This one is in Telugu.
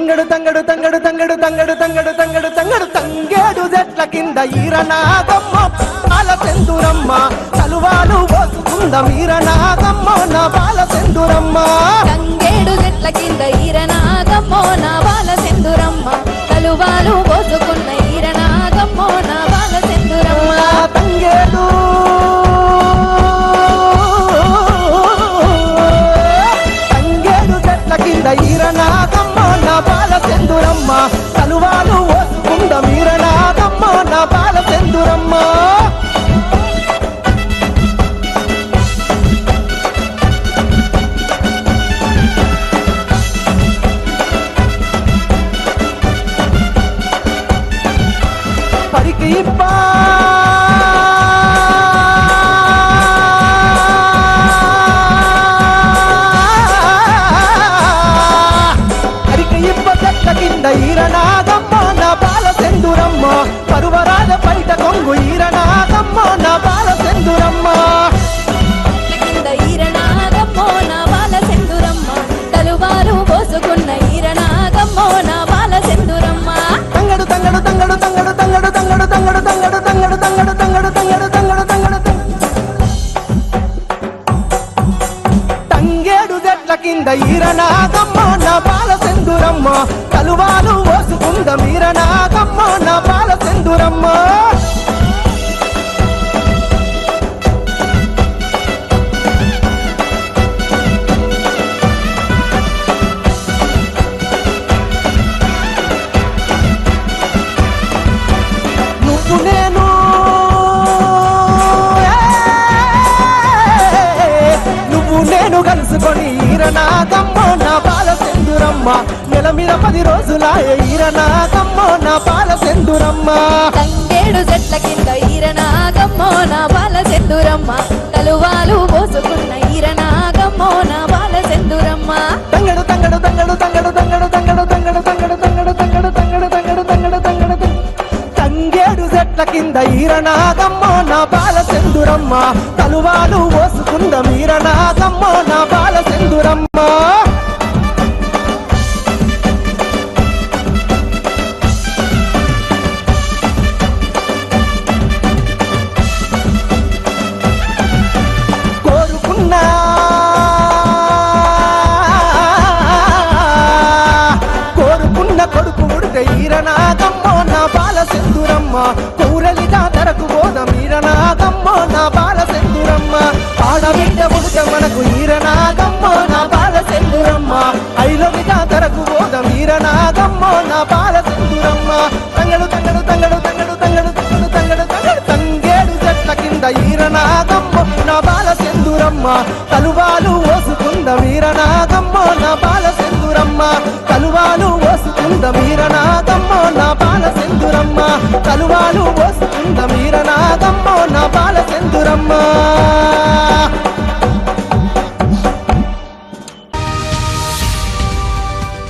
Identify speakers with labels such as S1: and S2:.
S1: తంగడు తంగడు తంగడు తంగడు తంగడు తంగడు తంగడు తంగడు తంగేడు చెట్ల కింద ఈరనాగమ్మ పాల సెందురమ్మ తలువాలు పోసుకుంద మీరనాగమ్మ నా పాల సెందురమ్మ 一半。చెట్ల కింద ఈరనాదమ్మ నా బాల
S2: సింధురమ్మ కలువాలు
S1: ఓసుకుంద కలుసుకొని ఈరనాగమ్మ నా బాల సెందురమ్మ నెల మీద పది రోజులాయ ఈరనాగమ్మ నా బాల సెందురమ్మ
S2: తంగేడు చెట్ల కింద ఈరనాగమ్మో నా బాల సెందురమ్మ కలువాలు పోసుకున్న ఈరనాగమ్మో నా బాల సెందురమ్మ
S1: తంగడు తంగడు తంగడు తంగడు తంగడు తంగడు తంగడు తంగడు తంగడు తంగడు తంగడు తంగడు తంగడు తంగడు తంగడు చెట్ల కింద ఈరనాగమ్మ నా బాల సెందురమ్మ తలువాలు పోసుకుంద ఈరనాగమ్మో నా బాల సింధురమ్మ కూరలి దాతరకు బోధ మీరనాగమ్మో నా బాల సింధురమ్మ ఆడబిడ్డ ముడుక మనకు ఈరనాగమ్మో నా బాల సింధురమ్మ ఐలవి దాతరకు బోధ మీరనాగమ్మో నా బాల సింధురమ్మ తంగడు తంగడు తంగడు తంగడు తంగడు తంగడు తంగడు తంగడు తంగేడు చెట్ల కింద ఈరనాగమ్మో నా బాల సింధురమ్మ తలువాలు ఓసుకుంద నా బాల సింధురమ్మ తలువాలు